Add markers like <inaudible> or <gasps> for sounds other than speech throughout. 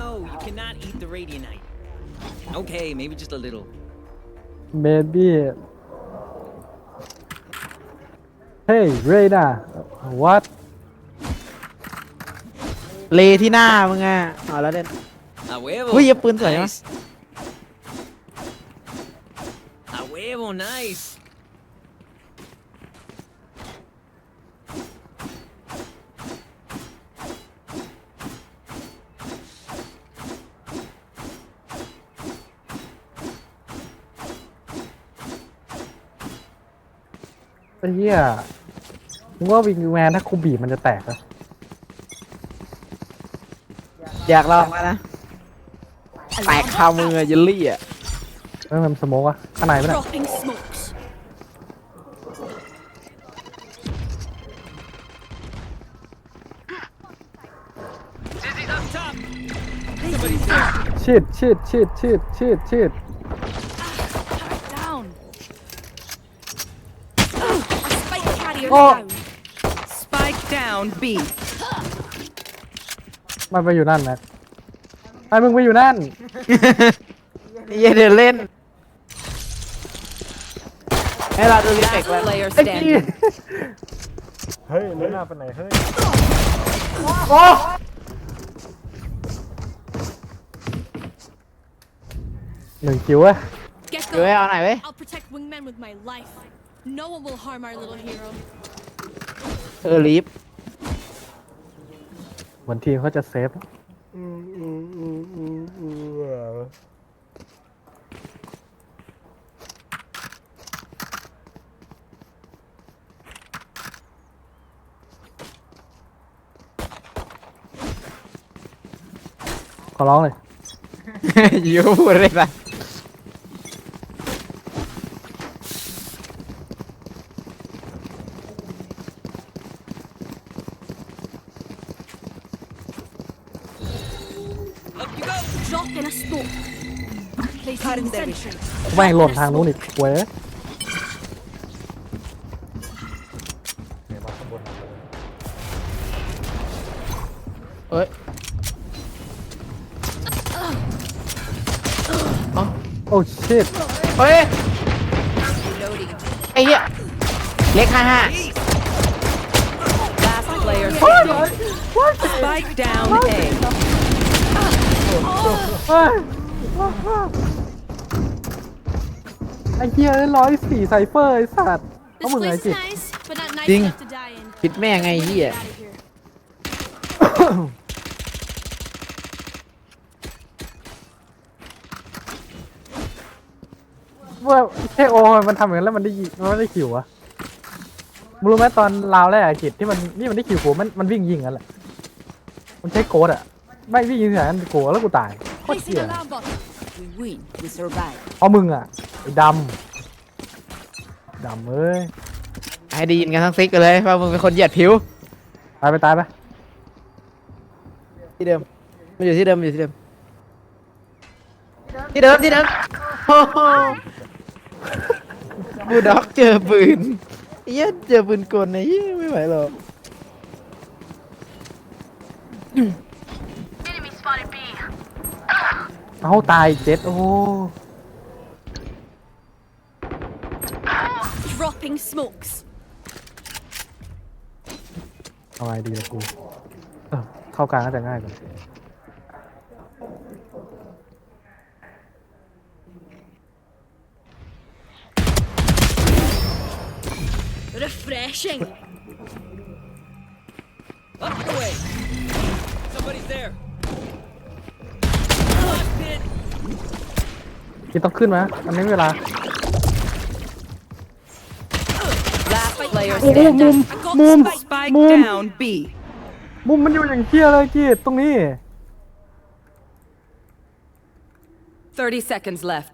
No, you cannot eat the radianite. Okay, maybe just a little. เบบี้เฮ้ยเรดา what เลที่หน้ามึงอะเอาแล้วเด่น A huevo. เฮ้ยปืนสวยนะ Nice. A huevo, nice. ไอ้เหี้ยมึงว่าวิงแมนถ้าคูบีบมันจะแตกอะอยากลองแล้วนะแตกคามืออะเยลลี่อะเออมันสโมกอะข้างในปะเนี่ย Dropping smokes. Up top. Somebody's there. ชิดชิดชิดชิดชิดชิด Down. A spike carrier Oh. down. Spike down B. มันไปอยู่นั่นนะไอ้มึงไปอยู่นั่นเหี้ยเดินเล่นให้เราดูรีเฟก Last แล้ว player ไอ้กี้ standing. เฮ้ยเลน่าไปไหนเฮ้ยหนึ่งคิวอะ Get เดี๋ยวให้ going. เอาไหนอยเว้ย I'll protect wingmen with my life. No one will harm our little hero. เออลีฟเหมือนทีมเขาจะเซฟขอร้องเลย อยู่พูดอะไรไป Up แม่งหล่นทางนู้นอีกเว้ยเอ้ยโอ้ชิตเฮ้ย ไอ้เหี้ย เล็กห้าห้า Last player standing. Spike down A. เฮ้ยไอ้เหี้ยร้อยสี่ไซเฟอร์ไอ้สัตว์เขา This มึงไง place จิ is nice, but not nice Ding. enough to die in. คิดแม่งไงเหี้ย Get out of here. ว่าเทโอมันทำอย่างนั้นแล้วมันได้ยิงมันไม่ได้คิวอะมึงรู้ไหมตอนลาวแรกอะกิจที่มันนี่มันได้คิวกูมันมันวิ่งยิงกันแหละ มันใช้โกดอะไม่วิ่งยิงอย่างนั้นกูแล้วกูตายโคตร Placing เหี้ย alarm bot. We win. We survive. เพราะมึงอะไอ้ดำดำเอ้ยให้ได้ยินกันทั้งซิกไปเลยว่ามึงเป็นคนเหยียดผิวตายไปตายไปที่เดิมมันอยู่ที่เดิมมันอยู่ที่เดิมที่เดิมที่เดิมโอ้โหบูลด็อกเจอปืนเหี้ยเจอปืนกลไอ้เหี้ยไม่ไหวหรอก เอาตายเจ็ดโอ้ Dropping smokes. เอาไงดีละกูเออเข้ากลางก็จะง่ายกว่า Refreshing. กินต้องขึ้นไหมอันนี้เวลา Last player โอ้โห standing. มุม I got มุม spike. Spike Move. down B. มุมมันอยู่อย่างเที่ยเลยกีดตรงนี้ 30 seconds left.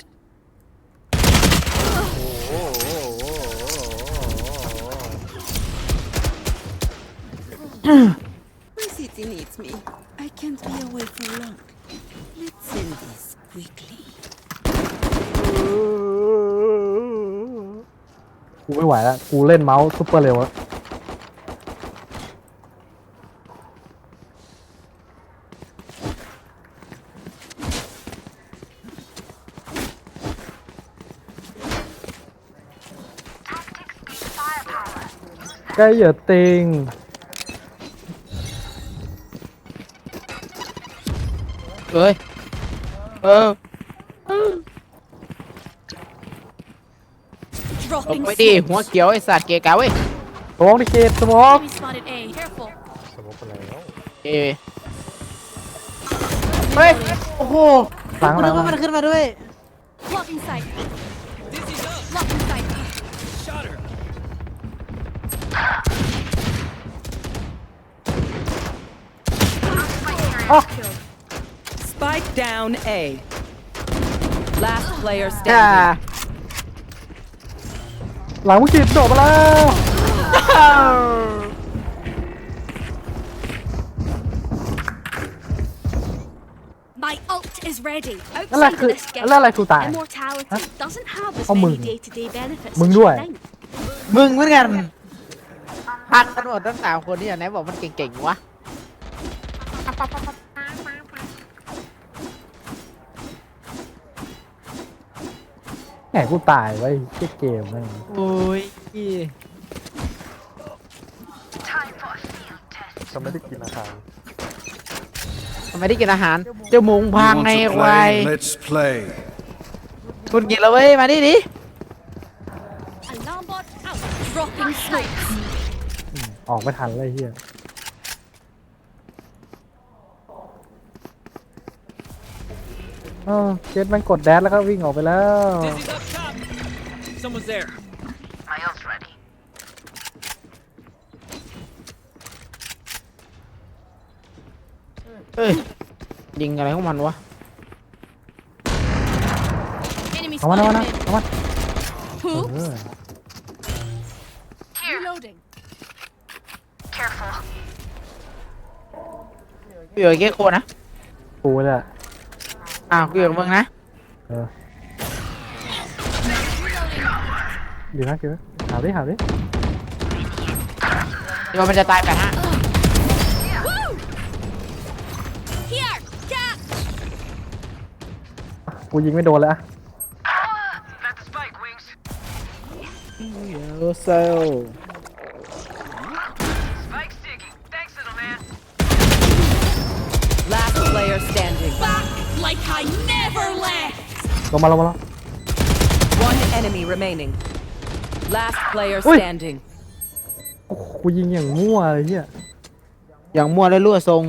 กูไม่ไหวแล้ว กูเล่นเมาส์ซุปเปอร์เร็วแล้ใกล้เหยื่อติงเฮ้ย เออ หลบ Dropping ไปดิ smokes. หัวเขียวไอ้สัตว์เกะกะเว้ยสมองดิเกตสมอง Enemy spotted A. Careful. เอเฮ้ย โอ้โหหลังหลังว่ามันขึ้นมาด้วย Blocking sight. Blocking sight. Shot her. Spike down A. Last player จ้า standing. หลังมุกิดโดดมาแล้ว My ult is ready. นั่นแหละ Outside คือ of this นั่นแหละกูตาย immortality doesn't have as Oh, many mừng. day-to-day benefits Mừng as đuổi. you think. มึงเหมือนกันพักกันหมดทั้งสามคนนี่ไหนบอกมันเก่งๆวะ แหมกูตายไว้เชี่ยเกมนั่นโอ้ยทำไม่ได้กินอาหารทำไมได้กินอาหารจมูกพัง Want ใน to ควาย play? Let's play. คุณกินแล้วเว้ย มาดิดิ Alarm bot out. Dropping smokes. ออกไม่ทันเลยเฮียเออเจ็ดมันกดแดดแล้วก็วิ่งออกไปแล้ว Dizzy's up top. Someone's there. เฮ้ยยิงอะไรของมันวะ Enemy เอามาเอา spotted มา mid. เอามา Who? เออ Reloading. กูอยู่กับเก๊กโคนะกูเลยอะ อ้าวกูอยู่กับมึงนะเออดีนะคือหาดิหาดิเดี๋ยวมันจะตายแปดห้า Woo! Here. Catch. กูยิงไม่โดนเลยอะเดี๋ยวเซล Last player standing. Back like I never left. ลงมาลงมาแล้ว One enemy remaining. Last player Ui. standing. โอ้โหกูยิงอย่างมั่วเลยเฮียอย่างมั่วและรั่วทรง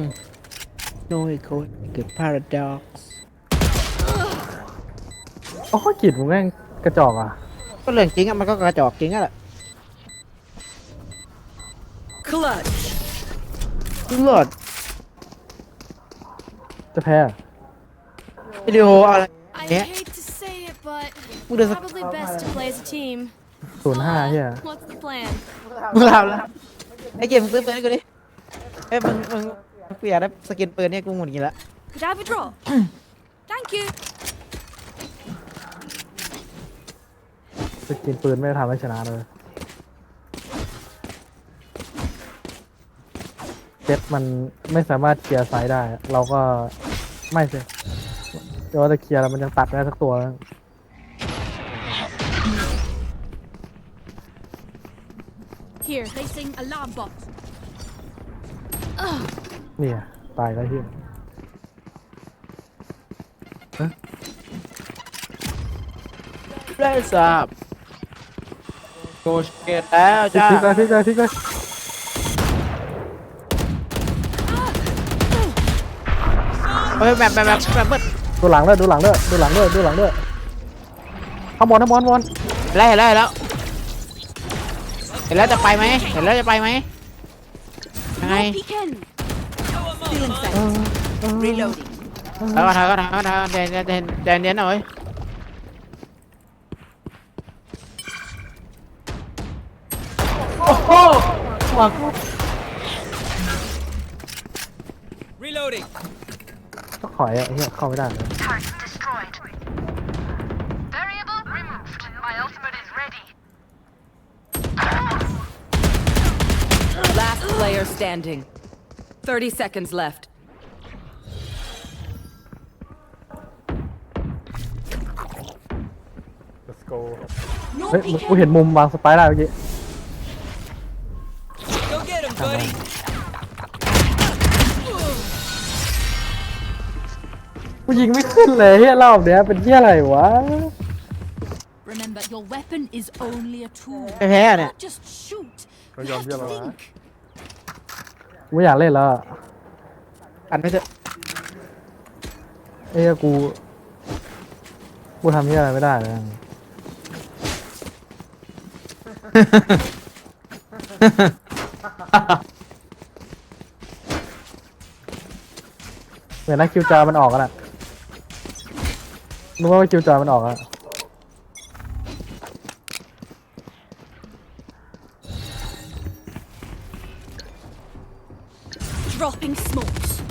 โน้ยโคตรเกิดพาราดอกซ์โอ้โหกิดมึงแม่งกระจอกอะก็เรื่องจริงอะมันก็กระจอกจริงอะแหละ Clutch. เลือดจะแพ้อะวิดีโอเอาอะไร I Yeah. hate to say it, but Who does it- probably best to play as a team. ศูนย์ห้าเฮีย What's the plan? มึงทำแล้วไอ้เกมมึงซื้อปืนให้กูดิเอ้ยมึงมึงมึงกูอยากได้สกินปืนเนี่ยกูหงุดหงิดละ Could I have a draw? Thank you. สกินปืนไม่ได้ทำให้ชนะเลยเจ็ตมันไม่สามารถเคลียร์ไซด์ได้ เราก็ไม่สิเดี๋ยวว่าจะเคลียร์แล้วมันยังตัดไม่ได้สักตัวแล้ Here, placing alarm bot. เนี่ย ตายแล้วเฮียเล่นสับโกชเกตแล้วพลิจ้ากเลยพลิกเลยพลิกเลยเฮ้ยแบบแบบแบบแบบเบิดดูหลังด้วยดูหลังด้วยดูหลังด้วยดูหลังด้วยข้างบนข้างบนข้างบนเห็นแล้วเห็นแล้วเห็นแล้ว เห็นแล้วจะไปไหมเห็นแล้วจะไปไหมยังไง No peeking. Stealing เอ sight. อเออ Reloading. แล้วก็ทำก็ทำก็ทำใจเย็นใจเย็นใจเย็นหน่อย Reloading. ก็ขอยอะเฮียเข้าไม่ได้เลย Target player standing. 30 seconds left. เฮ้ยกูเห็นมุมวางสไปร์ได้เมื่อกี้ buddy. กูยิงไม่ขึ้นเลยเฮียรอบเนี้ยเป็นเฮียอะไรวะ Remember, your weapon is only a tool. ไม่แพ้อะเนี่ย Not just shoot. Có You dòm have chưa to bà? think. กูไม่อยากเล่นแล้วอะอันไปเถอะเอ้ยกู กูทำเฮียอะไรไม่ได้เลยเหมือนนะคิวจอยมันออกกันอะรู้ว่าคิวจอยมันออกอะ Dropping smokes.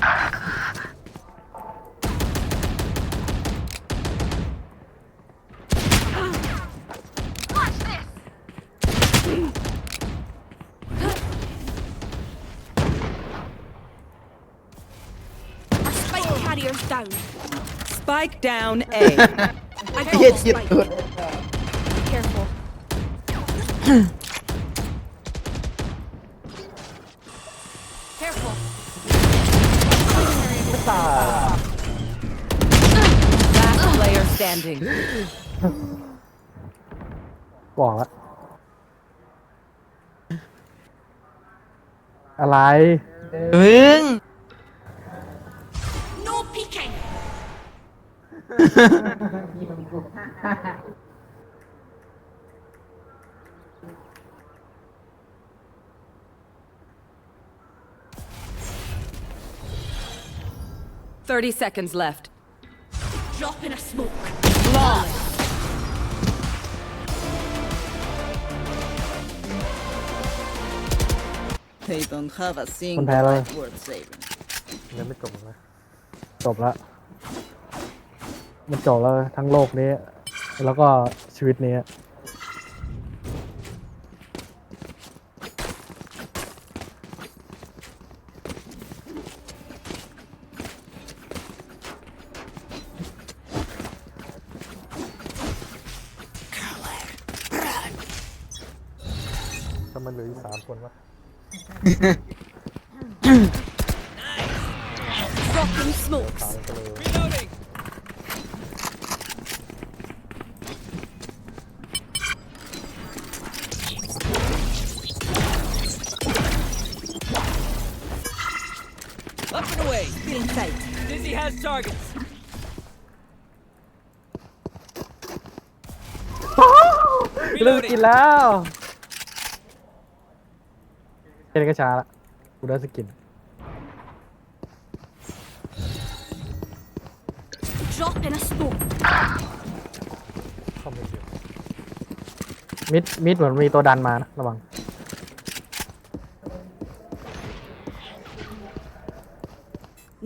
down. Spike down A. <laughs> I Careful. <clears throat> player standing. <gasps> บอกแล้วอะไร มึง No peeking. Thirty seconds left. Drop in a smoke. They don't have a single Con Tyler. life worth saving. ยังไม่จบนะจบแล้วมันจบแล้วทั้งโลกนี้ แล้วก็ชีวิตนี้ ทำไมเหลืออีกสามคนวะ Dropping smokes. Reloading. Up and away. Feeling tight. Dizzy has targets. เลิกกินแล้วเค นก็ช้าละกูได้สกิน Drop in a smoke. มิดมิดเหมือนมีตัวดันมานะระวัง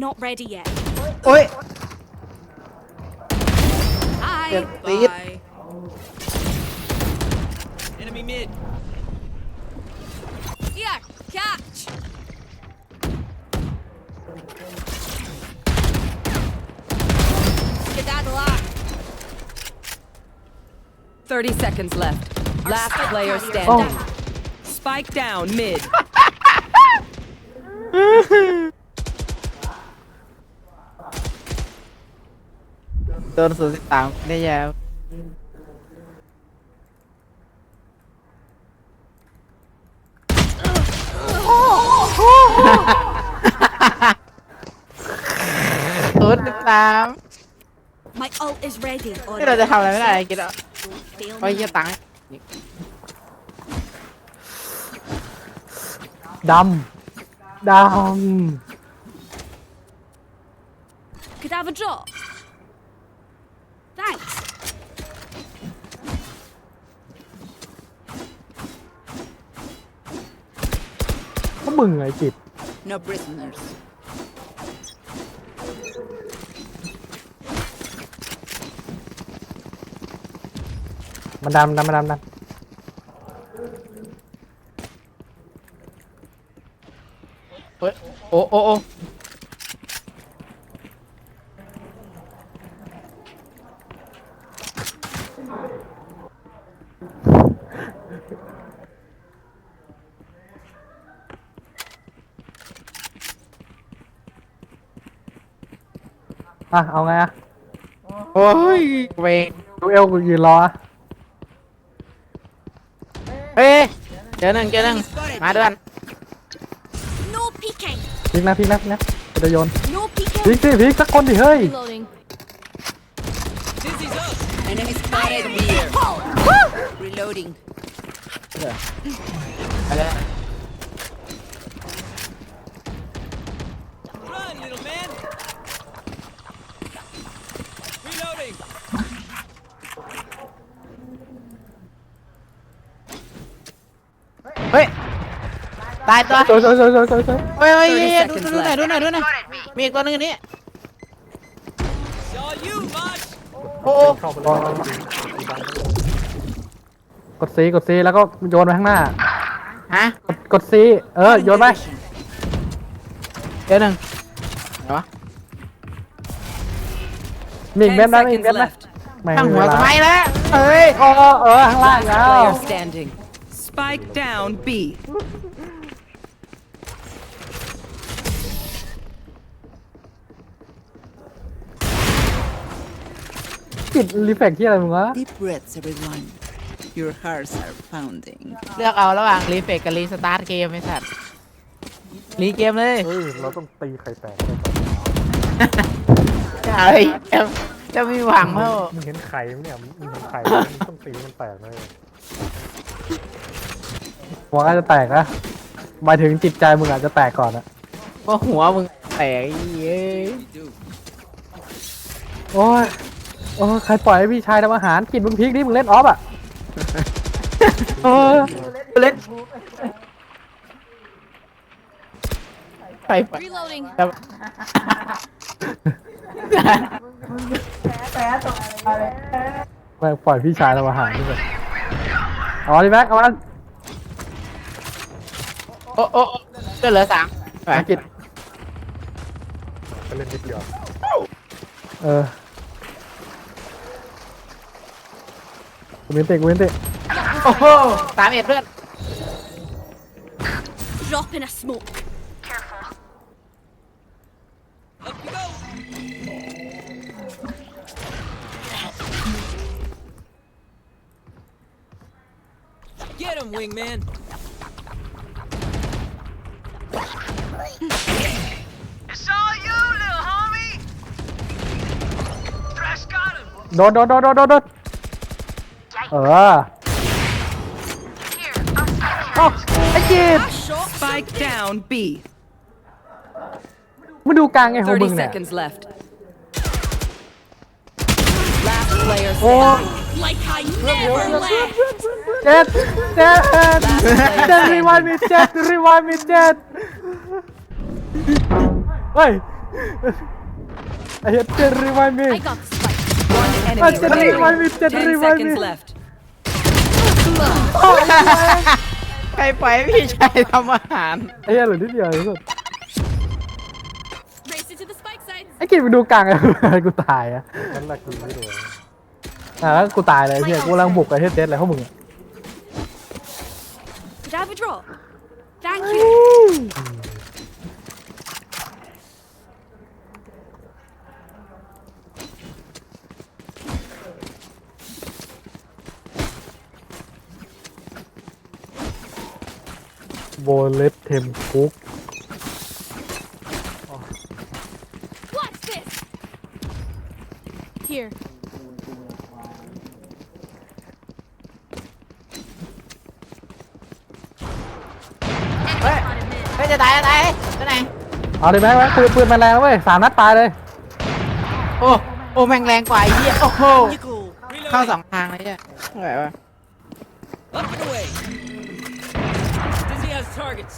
Not ready yet. โอ้ย Hi. Yep, see it. 30 seconds left. Last player standing. Oh. Spike down mid. <laughs> Tạm <laughs> My ult is ready. Or. cái này kìa đó. เพราะ me. เหี้ยตังค์ ดำ ดำ Could I have a drop? Thanks. ก็มึงไงจิต No prisoners. มันดันมันดันมันดันดันเฮ้ยโอ้โอ้โออะเอาไงอะโอ้ยเวงดูเอลกูยืนรออะ เจอหนึ่งเจอหนึ่งมาด้วยกัน No peeking. พลิกนะพลิกนะพลิกนะกูจะโยน No peeking. พลิกสิพลิกสักคนดิเฮ้ย Reloading. Dizzy's up. Enemy spotted B. Reloading. ไปเลย ตายตัวสวยสวยสวยสวยสวยสวยเฮ้ยเฮ้ย30เฮ้ยดู seconds ดูหน่อย left. ดูหน่อยดูหน่อยมีอีกตัวหนึงอันนี้ It's all you, March. โอ้โอ้กดซีกดซีแล้วก็โยนไปข้างหน้า ฮะกดกดซีเออโยนไปเจอหนึ่งไหนวะมีอีก10เม็ดไหมมีอีก seconds เม็ดไหม left. ไม่ข้างมีหัวเวลาทำไมแล้วเฮ้ยโอ้เออข้างล่างแล้ว Player standing. Spike down B. กิดรีเฟกที่อะไรมึงวะ Deep breaths, everyone. Your hearts are pounding. เลือกเอาระหว่างรีเฟกกับรีสตาร์ทเกมไอ้สัตว์รีเกมเลยเฮ้ย เราต้องตีไข่แตกจะเฮ้ยจะจะมีหวังเปล่ามึงเห็นไข่ไหมเนี่ยมึงเห็นไข่มึงต้องตีมันแตกเลยหัวอาจจะแตกนะหมายถึงจิตใจมึงอาจจะแตกก่อนอะก็หัวมึงแตกไอ้เย้ยโอ้ย โอ้ยใครปล่อยให้พี่ชายทำอาหารกินมึงพริกดิมึงเล่นออฟอะ เออเล่นไปไป Reloading. แต่แม่งปล่อยพี่ชายทำอาหารดิเอาดิแม็กเอามันโอ้โอ้โอ้ก็เหลือสามไปอากิจเล่นนิดเดียวเออ เว้นเตะกูเว้นเตะ โอ้โหสามเอ็ดเพื่อน Drop in a smoke. Up you go. Get him, wingman. It's all you, little homie. Thresh got him. โดนโดนโดนโดนโดนโดน เออ Here, I'll stop เอ้าไอ้กิจ Spike down B. มึงดูกลางไงของมึง 30 เนี่ย seconds left. Last player โอ้ standing. Like I never left. เจ็ดเจ็ดเจ็ดรีวายมีเจ็ดรีวายมีเจ็ดเฮ้ยไอ้เหี้ยเจ็ดรีวายมี I got the spike. One enemy Ah, Jedi remaining. revive me, Jedi 10 revive seconds me. left. ใครปล่อยให้พี่ชายทำอาหาร ไอ้เหี้ยเหลือนิดเดียวไอ้สุด Race it to the spike sites. ไอ้กิจไปดูกลางไอ้กูตายอะนั่นแหละกูไม่ดูอะแล้วกูตายเลยไอ้เหี้ยกูกำลังบุกไอ้เหี้ยเจ็ดอะไรพวกมึงอะ Could I have a drop? Thank you. โบเลตเทมคุก What's this? Here. เฮ้ยเฮ้ยจะตายจะตายจะไหน เอา ดิแม็กแม็กปืนปืนมันแรงนะเว้ยสามนัดตายเลยโอ้โอ้แม่งแรงกว่าไอ้เหี้ยโอ้โห Reloading. เข้าสองทางเลยเนี่ยไหวปะ Up and away. Dizzy has targets.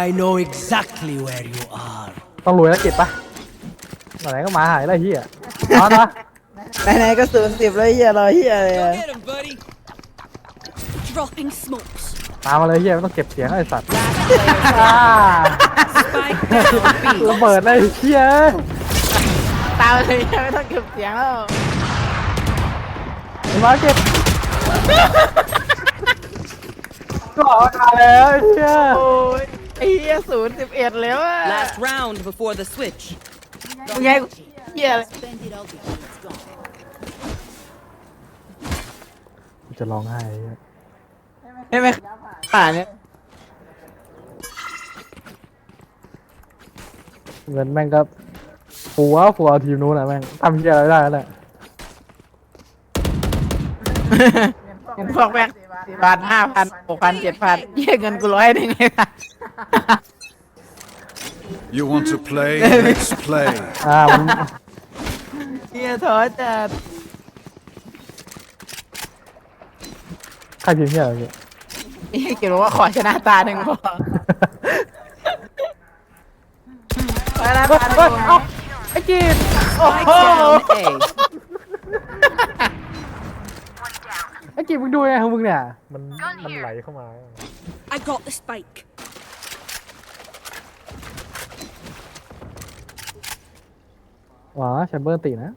I know exactly where you are. ต้องรวยแล้วกิจปะไหนๆก็มาหายแล้วไอ้เหี้ยนอนนะไหนๆก็ศูนย์สิบเลยเหี้ยรอเหี้ยเลย Go อะ get him, buddy. Dropping smokes. ตามมาเลยเหี้ยไม่ต้องเก็บเสียงไอ้สัตว์ Last player อ่า Spike down ระเบิดเลยไอ้เหี้ยตามเลยเหี้ยไม่ต้องเก็บเสียงแล้วไอ้มาเก็บก็ออกมาแล้วไอ้เหี้ยโอ้ยไอ้เหี้ยศูนย์สิบเอ็ดแล้วอะ B. Last round before the switch. มึงไงเฮียอะไร Spend it all before it's gone. กูจะร้องไห้ไอ้เหี้ยใช่ไหมป่าเนี่ย เงินแม่งก็ปัวปัวทีมนู้นแหละแม่งทำเหี้ยอะไรได้แล้วแหละเงินพวกแม่งสี่บาทห้าพันหกพันเจ็ดพันเยี่ยเงินกูร้อยได้ไงล่ะ You want to play? Let's play. อ่ามันเฮียท้อจัดใครพิมพ์เหี้ยอะไรเนี่ยเฮียเขียนบอกว่าขอชนะตาหนึ่งพอ ขอชนะตาหนึ่งพอไอ้กีดโอ้โห Down A. ไอ้กีดมึงดูไงของมึงเนี่ยมันมันไหลเข้ามา I got the spike. หว้าแชมเบอร์ตีนะ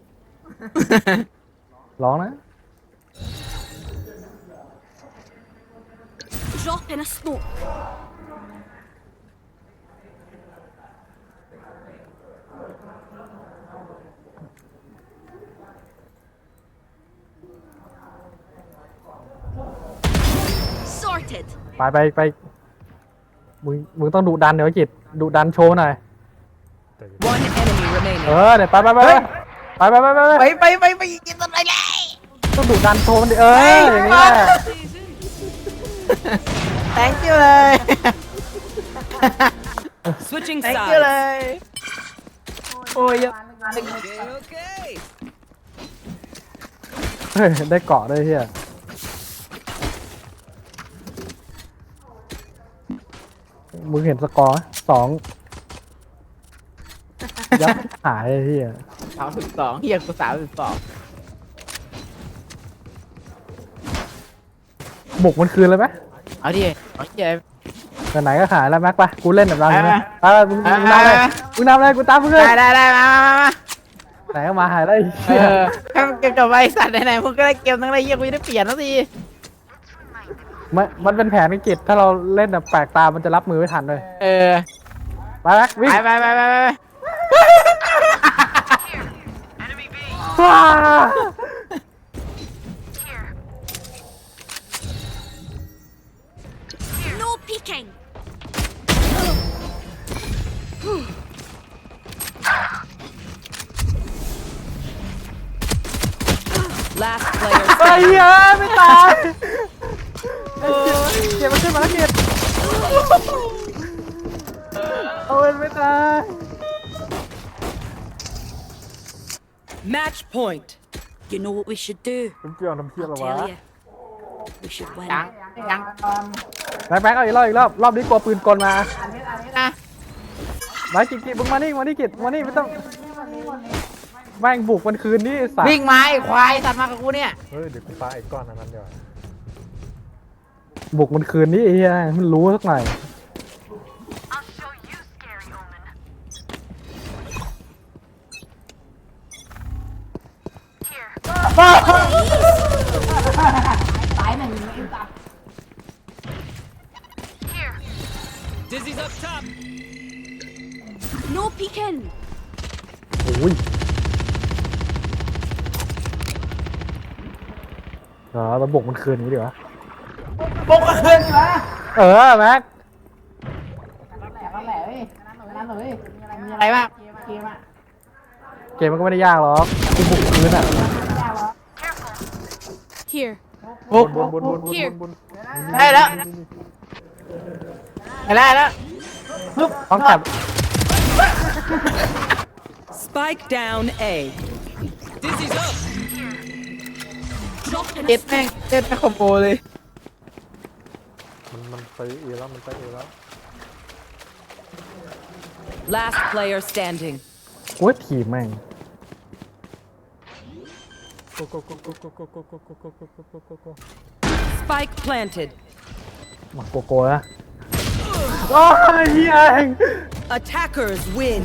ร้องนะ Drop in a smoke. Sorted. ไปไปไปมึงมึงต้องดุดันเดี๋ยวไอ้กิจดุดันโชว์หน่อย One enemy remaining. เออเดี๋ยวไปไปไปไปไปไปไปไปไปไปไปไปกินต้นไม้เลยต้องดุดันโชว์มันดิเอออย่างนี้แหละ thank you เลย Switching thank you เล sides. ย โอ้ยยัง Okay, okay. เฮ้ยได้เกาะด้วยเฮีย มึงเห็นสกอร์ไหมสองยับหายเลยเฮียสามสิบสองเฮียกูสามสิบสองบุกมันคืนเลยไหมเอาดิเอาเฮียไหนๆก็ขายแล้วแม็กไปกูเล่นแบบเราไปใช่ไหมไปไปไปมึงมึงไปนำเลยไปมึงนำเลยกูตามมึงเลยได้ได้ได้มามามามาไหนก็มาหายแล้วไอ้เอเหี้ยอให้มันเก็บกับไอ้สัตว์ไหนๆมึงก็ได้เกมทั้งไรเฮียกูจะได้เปลี่ยนแล้วสิ มันมันเป็นแผนวิกฤตถ้าเราเล่นแบบแปลกตา มันจะรับมือไม่ทันเลย เออไปแม็กวิ่งไปไปไปไปไป Enemy B. ว้า point. You know what we should do? เกี่ยวน้ำเชี่ยหรอวะ Tell you. We should win. ยังยังแม็กแม็กเอาอีกรอบอีกรอบรอบนี้กลัวปืนกลมานะมากิจกิจมึงมานี่มานี่กิจมานี่ไม่ต้องแม่งบุกมันคืนนี่สัตว์วิ่งมาไอ้ควายสัตว์มากับกูเนี่ย เฮ้ยเดี๋ยวกูปาไอ้ก้อนนั้นเดี๋ยวบุกมันคืนนี่ไอ้เหี้ยมันรู้สักหน่อย อ้ยเออเราบุกมันคืนนี้ดีวะปกเกินอยู่นะเออแม็กอะไรบ้างเกมอะเกมมันก็ไม่ได้ยากหรอกกูบุกคืนอะ Here. บุกบนบนบนบน Here. บนได้แล้วได้แล้วต้องจับ Spike down A. Dizzy's up. Drop in เจ็ a ดแม่งเจ็ดแม่งคอมโบเลย มันมันไปเอแล้วมันไปเอแล้ว Last player standing. โอ้ยถีบแม่ง Spike planted. มาโกโก้นะโอ้ยเฮียเอง Attackers win.